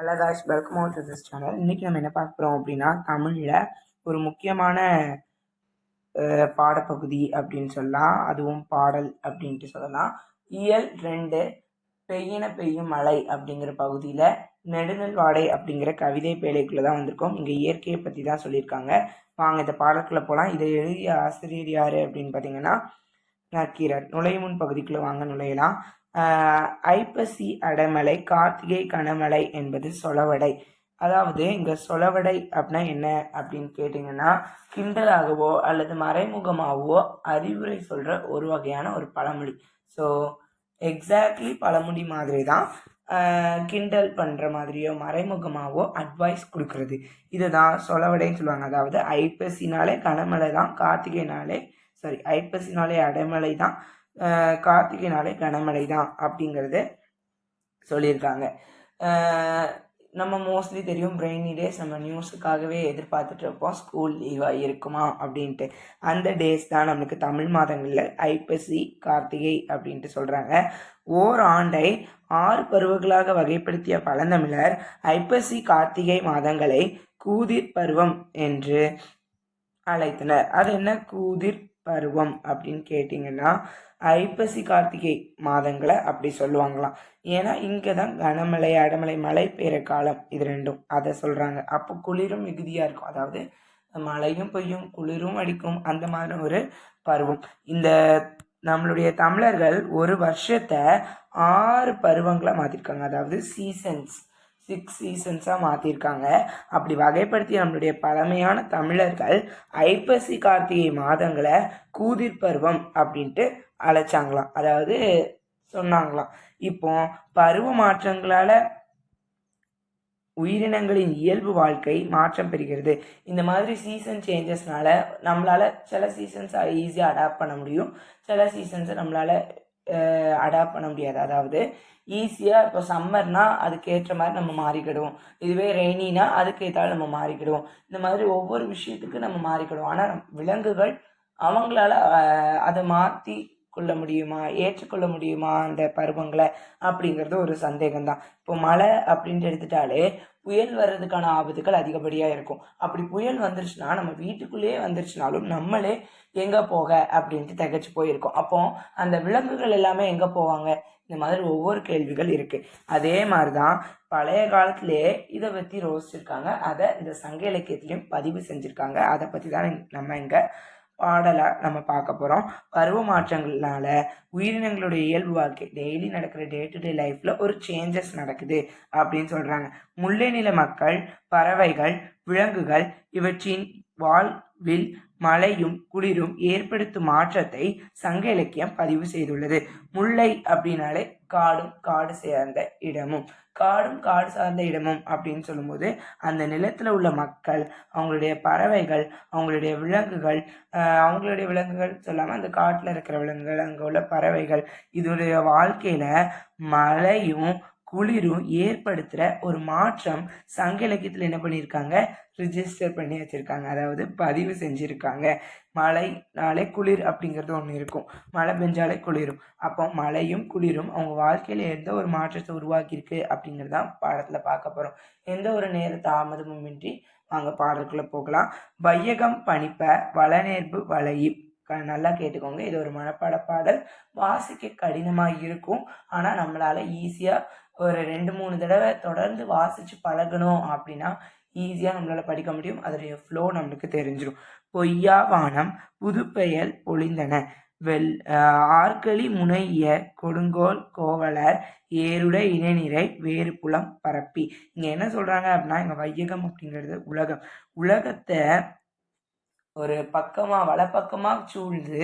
Hello guys welcome all to this channel இன்றைக்கி நம்ம என்ன பார்க்க போகிறோம் அப்படின்னா தமிழில் ஒரு முக்கியமான பாடப்பகுதி அப்படின்னு சொல்லலாம். அதுவும் பாடல் அப்படின்ட்டு சொல்லலாம். இயல் ரெண்டு பெய்யின பெய்யும் மலை அப்படிங்கிற பகுதியில் நெடுநல் வாடை அப்படிங்கிற கவிதை பேழைக்குள்ளே தான் வந்திருக்கோம். இங்கே இயற்கையை பற்றி தான் சொல்லியிருக்காங்க. வாங்க இந்த பாடலுக்குள்ளே போகலாம் இதை எழுதிய ஆசிரியர் யார் அப்படின்னு பார்த்தீங்கன்னா நக்கீரர் நுழைமுன் முன் பகுதிக்குள்ளே வாங்க நுழையலாம். ஐப்பசி அடைமலை கார்த்திகை கனமழை என்பது சொலவடை. அதாவது இங்கே சொலவடை அப்படின்னா என்ன அப்படின்னு கேட்டிங்கன்னா கிண்டலாகவோ அல்லது மறைமுகமாகவோ அறிவுரை சொல்கிற ஒரு வகையான ஒரு பழமொழி. ஸோ எக்ஸாக்ட்லி பழமொழி மாதிரி தான் கிண்டல் பண்ணுற மாதிரியோ மறைமுகமாகவோ அட்வைஸ் கொடுக்கறது. இதுதான் சொலவடைன்னு சொல்லுவாங்க. அதாவது ஐப்பசினாலே கனமலை தான் கார்த்திகைனாலே சாரி ஐப்பசினாலே அடைமலை தான் கார்த்திகை நாளே கனமழை தான் அப்படிங்கிறது சொல்லியிருக்காங்க. நம்ம மோஸ்ட்லி தெரியும் பிரெயினி டேஸ் நம்ம நியூஸுக்காகவே எதிர்பார்த்துட்டு இருப்போம் ஸ்கூல் லீவாக இருக்குமா அப்படின்ட்டு. அந்த டேஸ் தான் நம்மளுக்கு தமிழ் மாதங்களில் ஐப்பசி கார்த்திகை அப்படின்ட்டு சொல்கிறாங்க ஓர் ஆண்டை ஆறு பருவங்களாக வகைப்படுத்திய பழந்தமிழர் ஐப்பசி கார்த்திகை மாதங்களை கூதிர் பருவம் என்று அழைத்தனர். அது என்ன? கூதிர் பருவம் அப்படின்னு கேட்டிங்கன்னா ஐப்பசி கார்த்திகை மாதங்களை அப்படி சொல்லுவாங்களாம். ஏன்னா இங்கே தான் கனமழை அடமழை மழை பெய்கிற காலம் இது ரெண்டும். அதை சொல்கிறாங்க அப்போ குளிரும் மிகுதியாக இருக்கும். அதாவது மழையும் பெய்யும் குளிரும் அடிக்கும். அந்த மாதிரி ஒரு பருவம். இந்த நம்மளுடைய தமிழர்கள் ஒரு வருஷத்தை ஆறு பருவங்களாக மாற்றிருக்காங்க அதாவது சீசன்ஸ் சிக்ஸ் சீசன்ஸாக மாற்றிருக்காங்க அப்படி வகைப்படுத்திய நம்மளுடைய பழமையான தமிழர்கள் ஐப்பசி கார்த்திகை மாதங்களை கூதிர் பருவம் அப்படின்ட்டு அழைச்சாங்களாம். அதாவது சொன்னாங்களாம். இப்போ பருவ மாற்றங்களால் உயிரினங்களின் இயல்பு வாழ்க்கை மாற்றம் பெறுகிறது. இந்த மாதிரி சீசன் சேஞ்சஸ்னால நம்மளால் சில சீசன்ஸை ஈஸியாக அடாப்ட் பண்ண முடியும். சில சீசன்ஸை நம்மளால் அடாப்ட் பண்ண முடியாது. அதாவது ஈஸியாக இப்போ சம்மர்னா அதுக்கேற்ற மாதிரி நம்ம மாறிக்கிடுவோம். இதுவே ரெய்னினா அதுக்கேற்றாலும் நம்ம மாறிக்கிடுவோம். இந்த மாதிரி ஒவ்வொரு விஷயத்துக்கு நம்ம மாறிக்கிடுவோம். ஆனால் விலங்குகள் அவங்களால அதை மாற்றி கொள்ள முடியுமா? ஏற்றுக்கொள்ள முடியுமா? அந்த பருவங்களை? அப்படிங்கிறது ஒரு சந்தேகம்தான். இப்போ மழை அப்படின்ட்டு எடுத்துட்டாலே புயல் வர்றதுக்கான ஆபத்துகள் அதிகப்படியாக இருக்கும். அப்படி புயல் வந்துருச்சுன்னா நம்ம வீட்டுக்குள்ளேயே வந்துருச்சுனாலும் நம்மளே எங்கே போக அப்படின்ட்டு திகச்சு போயிருக்கோம். அப்போ அந்த விலங்குகள் எல்லாமே எங்கே போவாங்க? இந்த மாதிரி ஒவ்வொரு கேள்விகள் இருக்குது அதே மாதிரி தான் பழைய காலத்திலே இதை பற்றி ரோசிச்சிருக்காங்க அதை இந்த சங்க இலக்கியத்திலையும் பதிவு செஞ்சுருக்காங்க. அதை பற்றி தான் நம்ம இங்கே பாடலாக நம்ம பார்க்க போகிறோம் பருவ மாற்றங்கள்னால உயிரினங்களுடைய இயல்பு வாழ்க்கை டெய்லி நடக்கிற டே டு டே லைஃப்பில் ஒரு சேஞ்சஸ் நடக்குது அப்படின்னு சொல்கிறாங்க முல்லை நில மக்கள் பறவைகள் விலங்குகள் இவற்றின் வாழ்வில் மழையும் குளிரும் ஏற்படுத்தும் மாற்றத்தை சங்க இலக்கியம் பதிவு செய்துள்ளது. முல்லை அப்படின்னாலே காடும் காடு சேர்ந்த இடமும். காடும் காடு சார்ந்த இடமும் அப்படின்னு சொல்லும்போது அந்த நிலத்தில் உள்ள மக்கள் அவங்களுடைய பறவைகள் அவங்களுடைய விலங்குகள் அவங்களுடைய விலங்குகள் சொல்லாமல் அந்த காட்டில் இருக்கிற விலங்குகள் அங்கே உள்ள பறவைகள் இதோடைய வாழ்க்கையில் மழையும் குளிரும் ஏற்படுத்துகிற ஒரு மாற்றம் சங்க இலக்கியத்தில் என்ன பண்ணியிருக்காங்க ரிஜிஸ்டர் பண்ணி வச்சுருக்காங்க. அதாவது பதிவு செஞ்சுருக்காங்க. மழைனாலே குளிர் அப்படிங்கிறது ஒன்று இருக்கும். மழை பெஞ்சாலே குளிரும். அப்போ மழையும் குளிரும் அவங்க வாழ்க்கையில் எந்த ஒரு மாற்றத்தை உருவாக்கியிருக்கு அப்படிங்கிறது தான் பாடத்தில் பார்க்க போகிறோம் எந்த ஒரு நேர தாமதமும் இன்றி வாங்க பாடலுக்குள்ளே போகலாம். வையகம் பணிப்ப வளநேர்பு வளையி. க- நல்லா கேட்டுக்கோங்க. இது ஒரு மனப்பாட பாடல். வாசிக்க கடினமாக இருக்கும். ஆனால் நம்மளால் ஈஸியாக ஒரு ரெண்டு மூணு தடவை தொடர்ந்து வாசித்து பழகணும் அப்படின்னா ஈஸியாக நம்மளால் படிக்க முடியும். அதோடைய ஃப்ளோ நம்மளுக்கு தெரிஞ்சிடும் பொய்யா வானம் புதுப்பெயல் பொழிந்தன வெல் ஆர்களி முனைய கொடுங்கோல் கோவலர் ஏருட இணைநிறை வேறு புலம் பரப்பி. இங்கே என்ன சொல்கிறாங்க அப்படின்னா இங்கே வையகம் அப்படிங்கிறது உலகம். உலகத்தை ஒரு பக்கமாக வலப்பக்கமாக சூழ்ந்து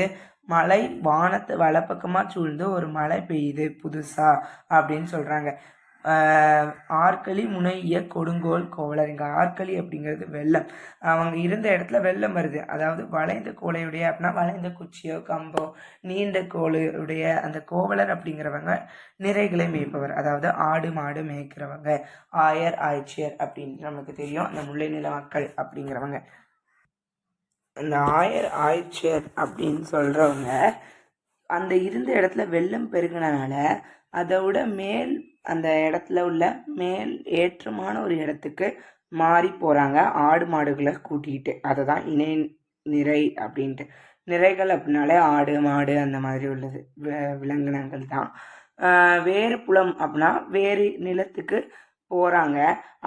மலை வானத்தை வலப்பக்கமாக சூழ்ந்து ஒரு மழை பெய்யுது புதுசாக அப்படின்னு சொல்கிறாங்க ஆற்களி முனைய கொடுங்கோல் கோவலர் இங்கே ஆற்களி அப்படிங்கிறது வெள்ளம். அவங்க இருந்த இடத்துல வெள்ளம் வருது. அதாவது வளைந்த கோலையுடைய அப்படின்னா வளைந்த குச்சியோ கம்போ நீண்ட கோளுடைய அந்த கோவலர் அப்படிங்கிறவங்க நிறைகளை மேய்ப்பவர். அதாவது ஆடு மாடு மேய்க்கிறவங்க. ஆயர் ஆய்ச்சியர் அப்படின்னு நமக்கு தெரியும். அந்த முல்லை நில மக்கள் அப்படிங்கிறவங்க. அந்த ஆயர் ஆய்ச்சியர் அப்படின்னு சொல்கிறவங்க அந்த இருந்த இடத்துல வெள்ளம் பெருகினால அதை விட மேல் அந்த இடத்துல உள்ள மேல் ஏற்றமான ஒரு இடத்துக்கு மாறி போகிறாங்க ஆடு மாடுகளை கூட்டிகிட்டு அதை தான் இணை நிறை அப்படின்ட்டு. நிறைகள் அப்படின்னாலே ஆடு மாடு அந்த மாதிரி உள்ளது. விலங்கினங்கள் தான். வேறு புலம் அப்படின்னா வேறு நிலத்துக்கு போகிறாங்க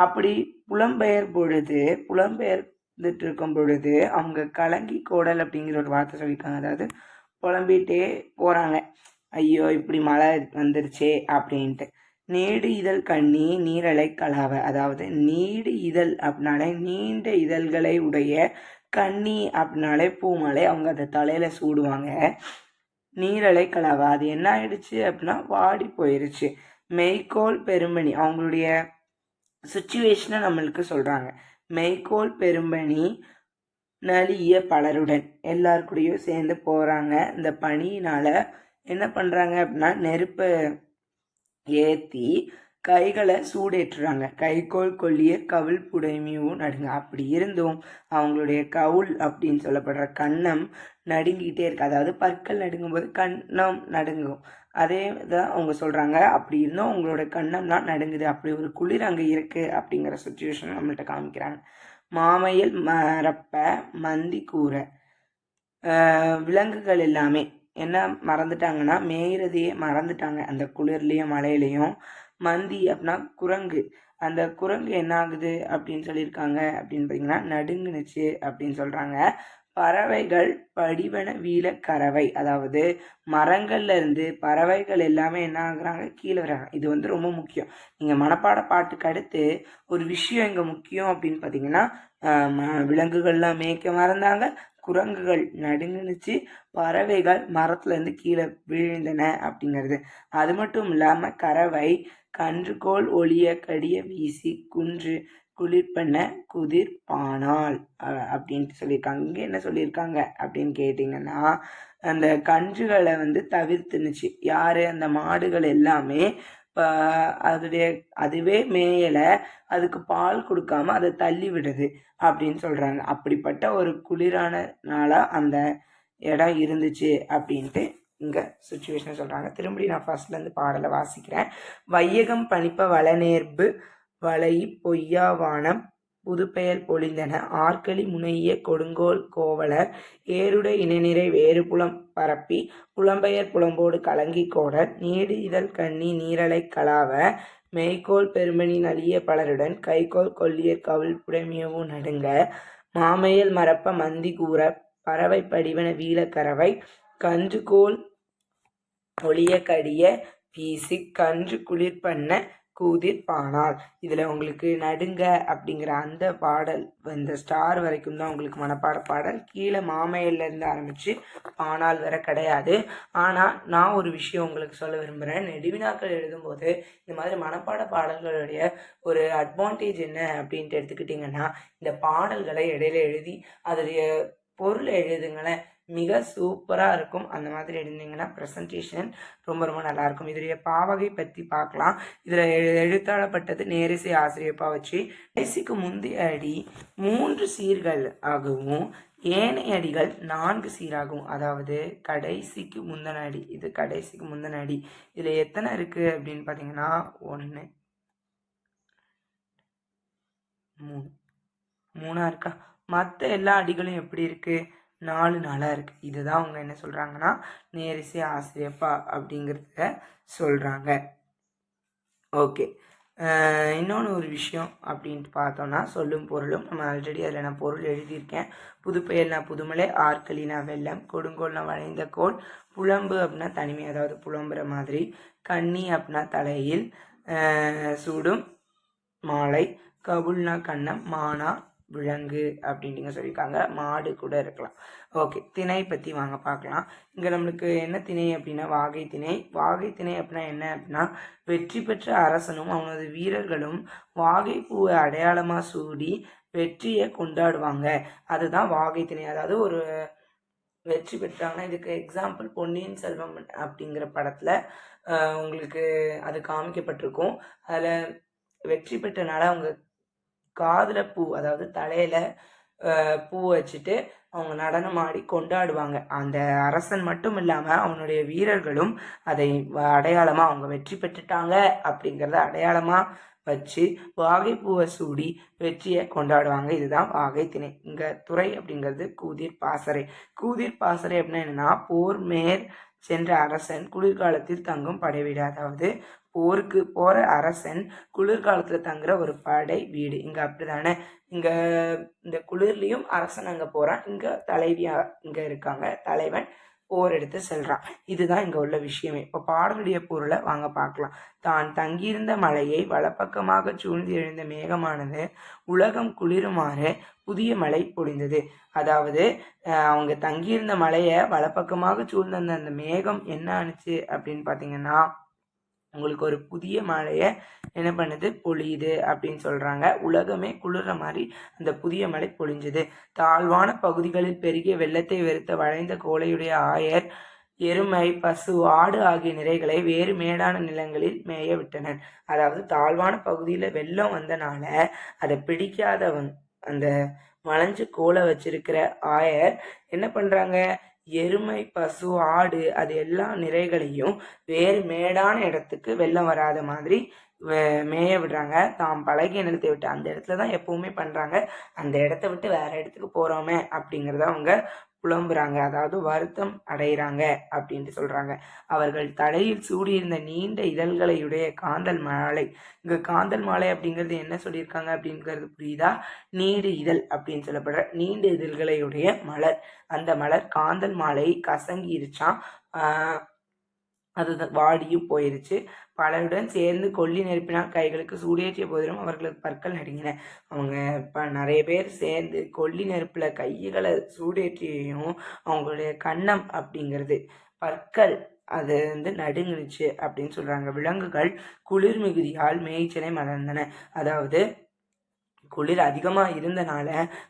அப்படி புலம்பெயர் பொழுது புலம்பெயர்ந்துட்டு இருக்கும் பொழுது அவங்க கலங்கி கோடல் அப்படிங்கிற ஒரு வார்த்தை சொல்லியிருக்காங்க. அதாவது புலம்பிகிட்டே போகிறாங்க ஐயோ இப்படி மழை வந்துருச்சே அப்படின்ட்டு. நீடு இதழ் கண்ணி நீரலை கலாவ. அதாவது நீடு இதழ் அப்படின்னாலே நீண்ட இதழ்களை உடைய கண்ணி அப்படின்னாலே பூமலை. அவங்க அதை தலையில் சூடுவாங்க. நீரலை கலாவ. அது என்ன ஆயிடுச்சு அப்படின்னா வாடி போயிருச்சு. மெய்கோல் பெருமணி அவங்களுடைய சுச்சுவேஷனை நம்மளுக்கு சொல்கிறாங்க மெய்கோல் பெரும்பணி நலிய பலருடன். எல்லார் கூடயும் சேர்ந்து போகிறாங்க இந்த பனியினால் என்ன பண்ணுறாங்க அப்படின்னா நெருப்பை ஏற்றி கைகளை சூடேற்றுறாங்க. கைகோல் கொல்லிய கவுள் புடைமையும் நடுங்க. அப்படி இருந்தும் அவங்களுடைய கவுள் அப்படின்னு சொல்லப்படுற கன்னம் நடுங்கிட்டே இருக்கு. அதாவது பற்கள் நடுங்கும் போது கன்னம் நடுங்கும். அதே தான் அவங்க சொல்கிறாங்க அப்படி இருந்தும் அவங்களோட கண்ணம்லாம் நடுங்குது. அப்படி ஒரு குளிர் அங்கே இருக்குது அப்படிங்கிற சுச்சுவேஷன் நம்மள்ட்ட காமிக்கிறாங்க. மாமையில் மரப்ப மந்தி கூரை. விலங்குகள் எல்லாமே. என்ன மறந்துட்டாங்கன்னா மேயிறதையே மறந்துட்டாங்க. அந்த குளிர்லேயும் மழையிலையும். மந்தி அப்படின்னா குரங்கு. அந்த குரங்கு என்ன ஆகுது அப்படின்னு சொல்லியிருக்காங்க அப்படின்னு பார்த்தீங்கன்னா நடுங்குனுச்சு அப்படின்னு சொல்கிறாங்க பறவைகள் படிவன வீல கறவை. அதாவது மரங்கள்ல இருந்து பறவைகள் எல்லாமே என்ன ஆகுறாங்க? கீழே வராங்க இது வந்து ரொம்ப முக்கியம். நீங்கள் மனப்பாட பாட்டுக்கு அடுத்து ஒரு விஷயம் இங்கே முக்கியம் அப்படின்னு பார்த்தீங்கன்னா ம- விலங்குகள்லாம் மேய்க்க மறந்தாங்க. குரங்குகள் நடுங்குனுச்சு. பறவைகள் மரத்துலேருந்து கீழே விழுந்தன அப்படிங்கிறது. அது மட்டும் இல்லாமல் கறவை கன்றுகோல் ஒளிய கடிய வீசி குன்று குளிர்பண்ண குதிர் பானால் அப்படின்ட்டு சொல்லியிருக்காங்க. இங்கே என்ன சொல்லியிருக்காங்க அப்படின்னு கேட்டிங்கன்னா அந்த கன்றுகளை வந்து தவிர்த்துனுச்சு. யார்? அந்த மாடுகள் எல்லாமே அதோடைய அதுவே மேயலை அதுக்கு பால் கொடுக்காம அதை தள்ளி விடுது அப்படின்னு சொல்கிறாங்க அப்படிப்பட்ட ஒரு குளிரான நாளாக அந்த இடம் இருந்துச்சு அப்படின்ட்டு இங்கே சுச்சுவேஷன் சொல்கிறாங்க திரும்பி நான் ஃபர்ஸ்ட்லேருந்து பாடலை வாசிக்கிறேன். வையகம் பணிப்ப வளநேர்பு வளை பொய்யாவானம் புதுப்பெயர் பொழிந்தன. ஆற்களி முனைய கொடுங்கோல் கோவலர் ஏருடை இணைநிறை வேறு புலம் பரப்பி புலம்பெயர் புலம்போடு கலங்கி கோடர் நீடு இதழ் கண்ணி நீரலை கலாவ மெய்கோல் பெருமணி நலிய பலருடன் கைகோல் கொல்லியர் கவிழ் புடைமியவும் நடுங்க மாமையல் மரப்ப மந்தி கூற பறவை படிவன வீழக்கறவை கன்றுகோல் ஒளிய கடிய வீசி கன்று குளிர் பண்ண கூதிர் பானால் இதில் உங்களுக்கு நடுங்க அப்படிங்கிற அந்த பாடல் இந்த ஸ்டார் வரைக்கும் தான் உங்களுக்கு மனப்பாட பாடல். கீழே மாமையிலேருந்து ஆரம்பித்து பானால் வரை கிடையாது. ஆனால் நான் ஒரு விஷயம் உங்களுக்கு சொல்ல விரும்புகிறேன் நெடுவினாக்கள் எழுதும்போது இந்த மாதிரி மனப்பாட பாடல்களுடைய ஒரு அட்வான்டேஜ் என்ன அப்படின்ட்டு எடுத்துக்கிட்டிங்கன்னா இந்த பாடல்களை இடையில எழுதி அதோடைய பொருளை எழுதுங்களேன். மிக சூப்பராக இருக்கும். அந்த மாதிரி எழுந்தீங்கன்னா ப்ரெசன்டேஷன் ரொம்ப ரொம்ப நல்லாயிருக்கும். இதோடைய பாவகை பற்றி பார்க்கலாம். இதில் எழுத்தாளப்பட்டது நேரிசை ஆசிரியப்பா வச்சு நேசிக்கு முந்தைய அடி மூன்று சீர்கள் ஆகவும் ஏனைய அடிகள் நான்கு சீராகும் அதாவது கடைசிக்கு முந்தின அடி இது கடைசிக்கு முந்தின அடி. இதில் எத்தனை இருக்குது அப்படின்னு பார்த்தீங்கன்னா ஒன்று மூணு மூணா இருக்கா? மற்ற எல்லா அடிகளும் எப்படி இருக்குது நாலு நாளாக இருக்குது இதுதான் அவங்க என்ன சொல்கிறாங்கன்னா நேரிசை ஆசிரியப்பா அப்படிங்கிறத சொல்கிறாங்க ஓகே. இன்னொன்று ஒரு விஷயம் அப்படின்ட்டு பார்த்தோன்னா சொல்லும் பொருளும் நம்ம ஆல்ரெடி அதில் நான் பொருள் எழுதியிருக்கேன். புதுப்பெயர்னா புதுமலை ஆற்களினா வெள்ளம் கொடுங்கோல்னா வளைந்த கோல் புலம்பு அப்படின்னா தனிமை அதாவது புலம்புற மாதிரி கண்ணி அப்படின்னா தலையில் சூடும் மாலை கபுல்னா கண்ணம் மானா விலங்கு அப்படின்ட்டுங்க சொல்லியிருக்காங்க. மாடு கூட இருக்கலாம். ஓகே திணை பற்றி வாங்க பார்க்கலாம். இங்கே நம்மளுக்கு என்ன திணை அப்படின்னா வாகை திணை வாகை திணை அப்படின்னா என்ன அப்படின்னா வெற்றி பெற்ற அரசனும் அவனது வீரர்களும் வாகை பூவை அடையாளமாக சூடி வெற்றியை கொண்டாடுவாங்க. அதுதான் வாகை திணை அதாவது ஒரு வெற்றி பெற்றாங்கன்னா இதுக்கு எக்ஸாம்பிள் பொன்னியின் செல்வம் அப்படிங்கிற படத்தில் உங்களுக்கு அது காமிக்கப்பட்டிருக்கும். அதில் வெற்றி பெற்றனால அவங்க காதில் பூ அதாவது தலையில் பூ வச்சுட்டு அவங்க நடனம் ஆடி கொண்டாடுவாங்க. அந்த அரசன் மட்டும் இல்லாமல் அவனுடைய வீரர்களும் அதை வ- அவங்க வெற்றி பெற்றுட்டாங்க அப்படிங்கிறத அடையாளமாக வச்சு வாகைப்பூவை சூடி வெற்றியை கொண்டாடுவாங்க. இதுதான் வாகை திணை. இங்கே துறை அப்படிங்கிறது கூதிர் பாசறை. கூதிர் பாசறை அப்படின்னா என்னென்னா போர் மேற் சென்ற அரசன் குளிர்காலத்தில் தங்கும் படைவீடு. அதாவது போருக்கு போகிற அரசன் குளிர்காலத்தில் தங்குற ஒரு படை வீடு. இங்க அப்படிதானே? இங்கே இந்த குளிர்லேயும் அரசன் அங்கே போகிறான் இங்கே தலைவியாக இங்கே இருக்காங்க. தலைவன் போர் எடுத்து செல்றான். இதுதான் இங்கே உள்ள விஷயமே. இப்போ பாடலுடைய பொருளை வாங்க பார்க்கலாம். தான் தங்கியிருந்த மலையை வலப்பக்கமாக சூழ்ந்து எழுந்த மேகமானது உலகம் குளிருமாறு புதிய மலை பொழிந்தது. அதாவது அவங்க தங்கியிருந்த மலையை வலப்பக்கமாக சூழ்ந்த அந்த அந்த மேகம் என்ன ஆணுச்சு அப்படின்னு பார்த்தீங்கன்னா உங்களுக்கு ஒரு புதிய மழையை என்ன பண்ணுது? பொழியுது அப்படின்னு சொல்கிறாங்க உலகமே குளிர்ற மாதிரி அந்த புதிய மழை பொழிஞ்சுது. தாழ்வான பகுதிகளில் பெருகிய வெள்ளத்தை வெறுத்த வளைந்த கோலையுடைய ஆயர் எருமை பசு ஆடு ஆகிய நிறைகளை வேறு மேடான நிலங்களில் மேய விட்டனர். அதாவது தாழ்வான பகுதியில் வெள்ளம் வந்தனால அதை பிடிக்காதவன் அந்த வளைஞ்சு கோலை வச்சிருக்கிற ஆயர் என்ன பண்ணுறாங்க எருமை பசு ஆடு அது எல்லா நிறைகளையும் வேறு மேடான இடத்துக்கு வெள்ளம் வராத மாதிரி மேய விடுறாங்க. தாம் பழகிய நிலத்தை விட்டு அந்த இடத்துல தான் எப்பவுமே பண்ணுறாங்க அந்த இடத்த விட்டு வேற இடத்துக்கு போகிறோமே அப்படிங்கிறத அவங்க புலம்புறாங்க. அதாவது வருத்தம் அடைகிறாங்க அப்படின்ட்டு சொல்றாங்க. அவர்கள் தலையில் சூடியிருந்த நீண்ட இதழ்களையுடைய காந்தல் மாலை. இங்க காந்தல் மாலை அப்படிங்கிறது என்ன சொல்லியிருக்காங்க அப்படிங்கிறது புரியுதா? நீடு இதழ் அப்படின்னு சொல்லப்படுற நீண்ட இதழ்களையுடைய மலர். அந்த மலர் காந்தல் மாலை கசங்கிருச்சான் ஆஹ் அது வாடியும் போயிருச்சு. பலருடன் சேர்ந்து கொல்லி நெருப்பினால் கைகளுக்கு சூடேற்றிய போதிலும் அவர்களுக்கு பற்கள் நடுங்கின. அவங்க இப்போ நிறைய பேர் சேர்ந்து கொல்லி நெருப்பில் கைகளை சூடேற்றியும் அவங்களுடைய கன்னம் அப்படிங்கிறது பற்கள் அது வந்து நடுங்குனுச்சு அப்படின்னு சொல்கிறாங்க விலங்குகள் குளிர் மிகுதியால் மேய்ச்சலை மலர்ந்தன அதாவது குளிர் அதிகமாக இருந்தனால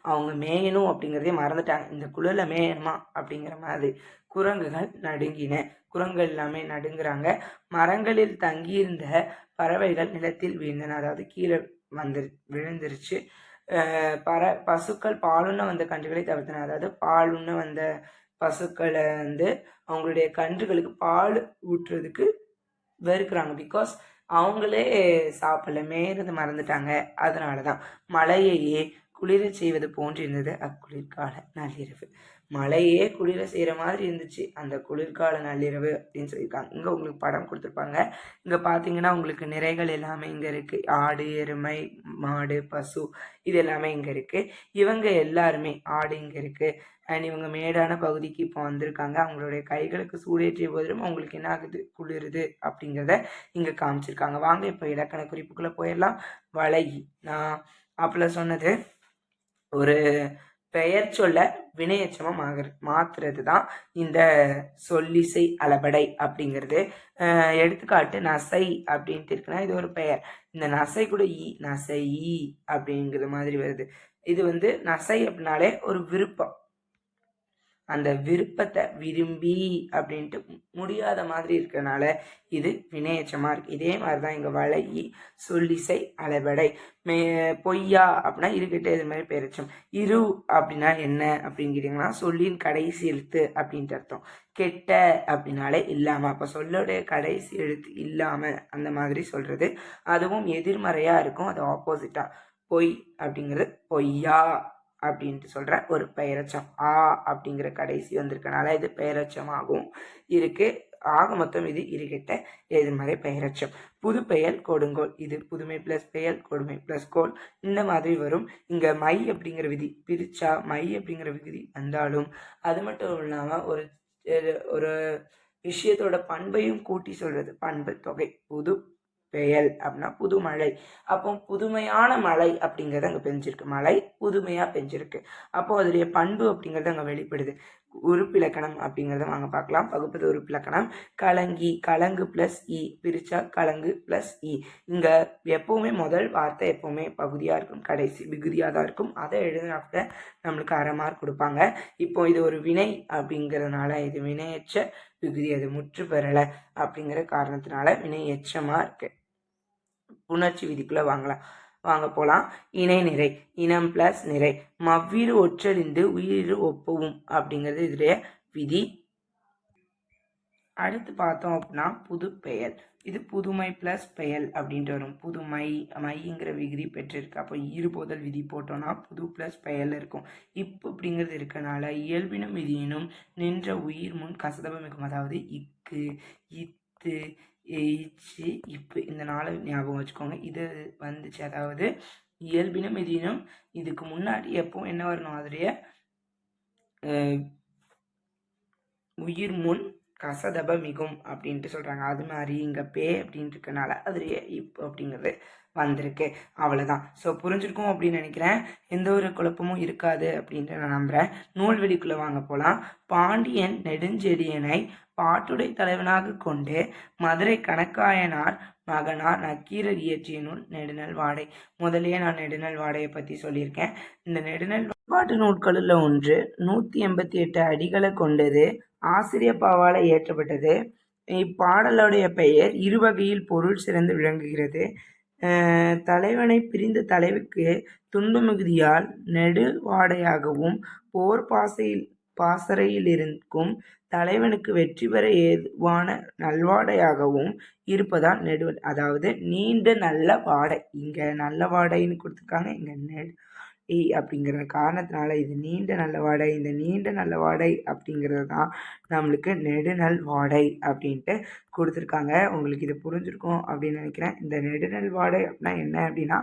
அவங்க மேயணும் அப்படிங்கிறதே மறந்துட்டாங்க. இந்த குளிரில் மேயணுமா அப்படிங்கிற மாதிரி குரங்குகள் நடுங்கின. குரங்குகள் எல்லாமே நடுங்குறாங்க. மரங்களில் தங்கியிருந்த பறவைகள் நிலத்தில் வீழ்ந்தன. அதாவது கீழே வந்து விழுந்துருச்சு. பற பசுக்கள் பாலுண்ண வந்த கன்றுகளை தவிர்த்தன. அதாவது பாலுண்ண வந்த பசுக்களை வந்து அவங்களுடைய கன்றுகளுக்கு பால் ஊற்றுறதுக்கு வெறுக்கிறாங்க. பிகாஸ் அவங்களே சாப்பிடல மேயறது மறந்துட்டாங்க. அதனால தான் மழையையே குளிர செய்வது போன்றிருந்தது அக்குளிர்கால நள்ளிரவு. மழையே குளிர செய்கிற மாதிரி இருந்துச்சு. அந்த குளிர்கால நள்ளிரவு அப்படின்னு சொல்லியிருக்காங்க. இங்கே உங்களுக்கு படம் கொடுத்துருப்பாங்க. இங்கே பார்த்தீங்கன்னா உங்களுக்கு நிறைகள் எல்லாமே இங்கே இருக்குது ஆடு எருமை மாடு பசு இது எல்லாமே இங்கே இருக்குது இவங்க எல்லாருமே ஆடு இங்கே இருக்குது அண்ட் இவங்க மேடான பகுதிக்கு இப்போ வந்திருக்காங்க. அவங்களுடைய கைகளுக்கு சூடேற்றிய போதிலும் அவங்களுக்கு என்ன ஆகுது? குளிருது அப்படிங்கிறத இங்கே காமிச்சிருக்காங்க. வாங்க இப்போ இலக்கண குறிப்புக்குள்ளே போயிடலாம். வளையி. நான் அப்பல சொன்னது ஒரு பெயர் சொல்ல வினையச்சமாக மாறு மாத்துறது தான் இந்த சொல்லிசை அளபடை அப்படிங்கிறது. எடுத்துக்காட்டு நசை அப்படின்ட்டு இருக்குன்னா இது ஒரு பெயர். இந்த நசை கூட ஈ நசை ஈ அப்படிங்கிற மாதிரி வருது. இது வந்து நசை அப்படின்னாலே ஒரு விருப்பம். அந்த விருப்பத்தை விரும்பி அப்படின்ட்டு முடியாத மாதிரி இருக்கிறனால இது வினையச்சமாக இருக்குது இதே மாதிரி தான் இங்கே வளையி சொல்லிசை அளபடை மே பொய்யா அப்படின்னா இருக்கிட்டே இது மாதிரி பெயரச்சம் இரு அப்படின்னா என்ன அப்படின்னு கேட்டிங்கன்னா சொல்லின் கடைசி எழுத்து அப்படின்ட்டு அர்த்தம். கெட்ட அப்படின்னாலே இல்லாமல் அப்போ சொல்லோடைய கடைசி எழுத்து இல்லாமல் அந்த மாதிரி சொல்கிறது அதுவும் எதிர்மறையாக இருக்கும் அது ஆப்போசிட்டாக பொய் அப்படிங்கிறது பொய்யா. அப்படின்ட்டு சொல்கிற ஒரு பெயரச்சம். ஆ அப்படிங்கிற கடைசி வந்திருக்கனால இது பெயரச்சமாகவும் இருக்கு. ஆக மொத்தம் இது இருக்கிட்ட எதிர்மறை பெயரச்சம். புது பெயர் கொடுங்கோல். இது புதுமை ப்ளஸ் பெயர் கொடுமை ப்ளஸ் கோல். இந்த மாதிரி வரும். இங்கே மை அப்படிங்கிற விதி பிரிச்சா மை அப்படிங்கிற விதி வந்தாலும் அது மட்டும் இல்லாமல் ஒரு ஒரு விஷயத்தோட பண்பையும் கூட்டி சொல்கிறது பண்பு தொகை புது பெயல் அப்படின்னா புது மழை அப்போ புதுமையான மழை அப்படிங்கிறது அங்கே பெஞ்சிருக்கு. மழை புதுமையாக பெஞ்சிருக்கு. அப்போ அதோடைய பண்பு அப்படிங்கிறது அங்கே வெளிப்படுது. உறுப்பிலக்கணம் அப்படிங்கிறத வாங்க பார்க்கலாம். பகுப்பது உறுப்பிலக்கணம் கலங்கி கலங்கு ப்ளஸ் இ e. பிரிச்சா கலங்கு ப்ளஸ் இ e. இங்கே எப்பவுமே முதல் வார்த்தை எப்பவுமே பகுதியாக இருக்கும். கடைசி விகுதியாக தான் இருக்கும். அதை எழுதினா கூட நம்மளுக்கு அரை மார்க் கொடுப்பாங்க. இப்போ இது ஒரு வினை அப்படிங்கிறதுனால இது வினையற்ற மிகுதி. அது முற்று பெறலை அப்படிங்கிற காரணத்தினால வினை எச்சமாக புணர்ச்சி விதிக்குள்ள வாங்கலாம் வாங்க போகலாம் இணைநிறை இனம் ப்ளஸ் நிறை. மவ்விரு ஒற்றறிந்து உயிரிரு ஒப்பவும் அப்படிங்கிறது இதிலே விதி. அடுத்து பார்த்தோம் அப்படின்னா புதுப்பெயர் இது புதுமை ப்ளஸ் பெயல் அப்படின்ட்டு வரும். புதுமை மைங்கிற விகுதி பெற்றிருக்கு. அப்போ இருபோதல் விதி போட்டோம்னா புது ப்ளஸ் பெயல் இருக்கும். இப்பு அப்படிங்கிறது இருக்கனால இயல்பினும் விதியினும் நின்ற உயிர் முன் கசதபம் இருக்கும். அதாவது இக்கு இத்து எயிச்சு இப்போ இந்த நாலு ஞாபகம் வச்சுக்கோங்க. இது வந்துச்சு. அதாவது இயல்பினம் எதினம் இதுக்கு முன்னாடி எப்போ என்ன வரணும்? அதோடைய உயிர் முன் கசதப மிகும் அப்படின்ட்டு சொல்கிறாங்க அது மாதிரி இங்கே பே அப்படின்ட்டு இருக்கனால அதுலேயே இப் அப்படிங்கிறது வந்திருக்கு. அவ்வளோதான் ஸோ புரிஞ்சிருக்கும் அப்படின்னு நினைக்கிறேன். எந்த ஒரு குழப்பமும் இருக்காது அப்படின்ட்டு நான் நம்புகிறேன் நூல்வெளிக்குள்ளே வாங்க போகலாம் பாண்டியன் நெடுஞ்செடியனை பாட்டுடை தலைவனாக கொண்டு மதுரை கணக்காயனார் மகனார் நக்கீரர் இயற்றிய நூல் நெடுநல் வாடை. முதலே நான் நெடுநல் வாடையை பற்றி சொல்லியிருக்கேன். இந்த நெடுநல் பாட்டு நூட்களில் ஒன்று நூற்றி எண்பத்தி எட்டு அடிகளை கொண்டது ஆசிரிய பாவால இயற்றப்பட்டது இப்பாடலுடைய பெயர் இருவகையில் பொருள் சிறந்து விளங்குகிறது. தலைவனை பிரிந்த தலைவுக்கு துன்ப மிகுதியால் நெடுவாடையாகவும் போர் பாசையில் பாசறையில் இருக்கும் தலைவனுக்கு வெற்றி பெற ஏதுவான நல்வாடையாகவும் இருப்பதால் நெடு அதாவது நீண்ட நல்ல வாடை இங்கே நல்ல வாடைன்னு கொடுத்துருக்காங்க இங்கே நெடு இ அப்படிங்கிற காரணத்தினால இது நீண்ட நல்ல வாடை இந்த நீண்ட நல்ல வாடை அப்படிங்கிறது தான் நம்மளுக்கு நெடுநல் வாடை அப்படின்ட்டு கொடுத்துருக்காங்க. உங்களுக்கு இது புரிஞ்சிருக்கும் அப்படின்னு நினைக்கிறேன். இந்த நெடுநல் வாடை அப்படின்னா என்ன அப்படின்னா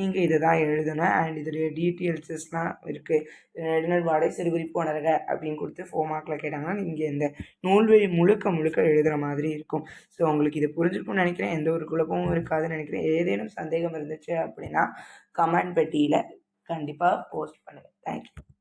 நீங்கள் இதை தான் எழுதணும். அண்ட் இதோடைய டீட்டெயில்ஸஸ்லாம் இருக்குது நெடுநல் வாடை சிறுகுறிப்பு உணர்க அப்படின்னு கொடுத்து ஃபோர் மார்க்கில் கேட்டாங்கன்னா நீங்கள் இந்த நூல்வழி முழுக்க முழுக்க எழுதுகிற மாதிரி இருக்கும். ஸோ உங்களுக்கு இது புரிஞ்சிருக்கும்னு நினைக்கிறேன். எந்த ஒரு குழப்பமும் இருக்காதுன்னு நினைக்கிறேன். ஏதேனும் சந்தேகம் இருந்துச்சு அப்படின்னா கமெண்ட் பெட்டியில் கண்டிப்பாக போஸ்ட் பண்ணுங்கள் தேங்க்யூ